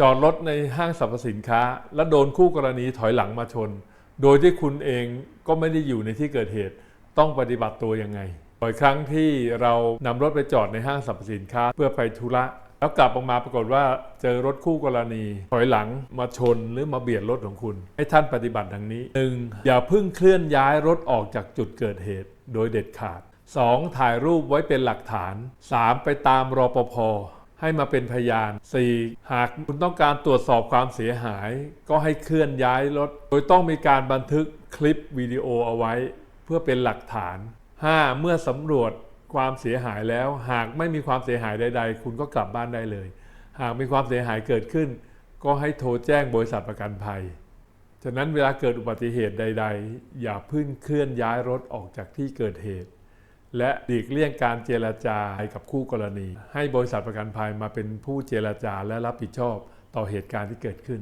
จอดรถในห้างสรรพสินค้า แล้วโดนคู่กรณีถอยหลังมาชน โดยที่คุณเองก็ไม่ได้อยู่ในที่เกิดเหตุ ต้องปฏิบัติตัวยังไงบ่อยครั้งที่เรานำรถไปจอดในห้างสรรพสินค้า เพื่อไปธุระ แล้วกลับออกมาปรากฏว่าเจอรถคู่กรณี ถอยหลังมาชนหรือมาเบียดรถของคุณ ให้ท่านปฏิบัติดังนี้ 1. อย่าเพิ่งเคลื่อนย้ายรถออกจากจุดเกิดเหตุ โดยเด็ดขาด 2. ถ่ายรูปไว้เป็นหลักฐาน 3. ไปตามรอปภ ให้มาเป็นพยาน 4. หากคุณต้องการตรวจสอบความเสียหาย ก็ให้เคลื่อนย้ายรถ โดยต้องมีการบันทึกคลิปวิดีโอเอาไว้ เพื่อเป็นหลักฐาน 5. เมื่อสำรวจความเสียหายแล้ว หากไม่มีความเสียหายใด ๆ คุณก็กลับบ้านได้เลย หากมีความเสียหายเกิดขึ้น ก็ให้โทรแจ้งบริษัทประกันภัย ฉะนั้นเวลาเกิดอุบัติเหตุใด ๆ อย่าพึ่งเคลื่อนย้ายรถออกจากที่เกิดเหตุ และหลีกเลี่ยงการเจรจากับคู่กรณี ให้บริษัทประกันภัยมาเป็นผู้เจรจาและรับผิดชอบต่อเหตุการณ์ที่เกิดขึ้น